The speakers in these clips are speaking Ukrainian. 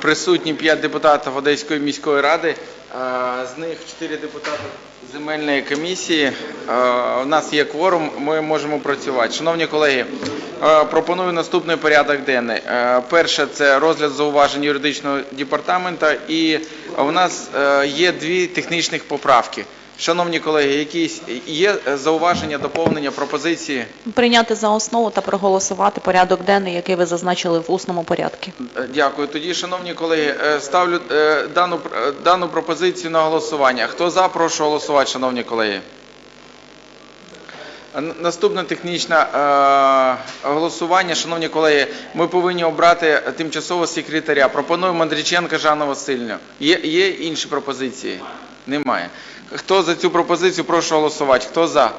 Присутні 5 депутатів Одеської міської ради, з них 4 депутати земельної комісії. У нас є кворум, ми можемо працювати. Шановні колеги, пропоную наступний порядок денний. Перше це розгляд зауважень юридичного департаменту, і у нас є дві технічних поправки. Шановні колеги, якісь є зауваження, доповнення, пропозиції? Прийняти за основу та проголосувати порядок денний, який ви зазначили в усному порядку. Е, Дякую. Тоді, шановні колеги, е, ставлю е, дану, е, дану пропозицію на голосування. Хто за, прошу голосувати, шановні колеги. Наступне технічне е, голосування. Шановні колеги, ми повинні обрати тимчасового секретаря. Пропоную Мандріченка Жанну Васильівну. Є, є інші пропозиції? Немає. Хто за цю пропозицію, прошу голосувати. Хто за?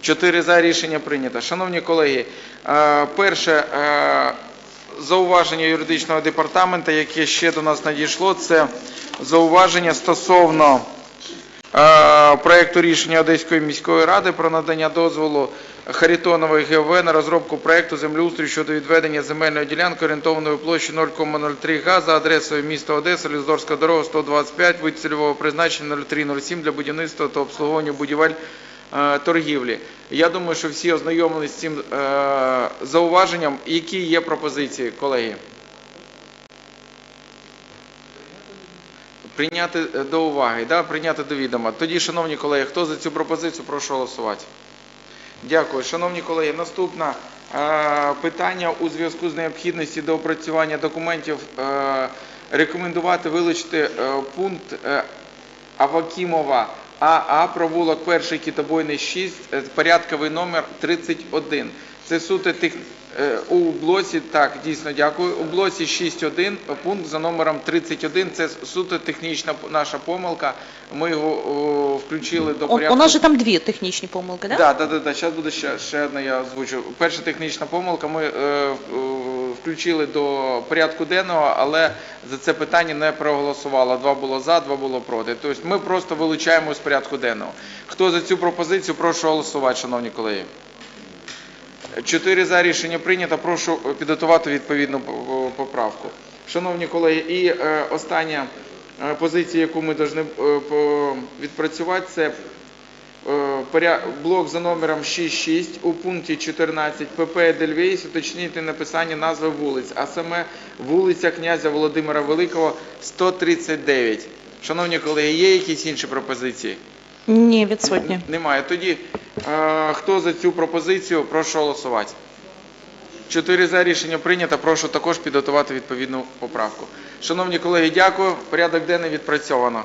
Чотири за рішення прийнято. Шановні колеги, е, перше е, зауваження юридичного департаменту, яке ще до нас надійшло, це зауваження стосовно е, проекту рішення Одеської міської ради про надання дозволу Харитонової ГВ на розробку проекту землеустрою щодо відведення земельної ділянки орієнтовної площі 0,03 га за адресою міста Одеса, Ліздорська дорога 125, вид цільового призначення 0307 для будівництва та обслуговування будівель е, торгівлі. Я думаю, що всі ознайомились з цим е, зауваженням. Які є пропозиції, колеги? Прийняти е, до уваги, да? прийняти до відома. Тоді, шановні колеги, хто за цю пропозицію, прошу голосувати. Дякую. Шановні колеги, наступне е, питання у зв'язку з необхідністю доопрацювання документів е, рекомендувати вилучити е, пункт е, Авакімова АА, провулок перший китобойний 6, е, порядковий номер 31. Це суто тех... е, у блоці, так, дійсно дякую. У блоці 6.1, пункт за номером 31. Це суто технічна наша помилка. Ми його о, включили до порядку. у нас же там дві технічні помилки, да? Да, да, да, да. Зараз буде ще, ще одна, я озвучу. Перша технічна помилка. Ми е, е, включили до порядку денного, але за це питання не проголосувало. Два було за, два було проти. Тобто ми просто вилучаємо з порядку денного. Хто за цю пропозицію, прошу голосувати, шановні колеги. Чотири за рішення прийнято. Прошу підготувати відповідну поправку. Шановні колеги, і е, остання е, позиція, яку ми повинні е, відпрацювати, це блок за номером 6.6 у пункті 14 ПП Дельвейс уточнити написання назви вулиць, а саме вулиця князя Володимира Великого 139. Шановні колеги, є якісь інші пропозиції? Ні, відсутні. Немає. Тоді е, хто за цю пропозицію, прошу голосувати. Чотири за рішення прийнято. Прошу також підготувати відповідну поправку. Шановні колеги, дякую. Порядок денний відпрацьовано.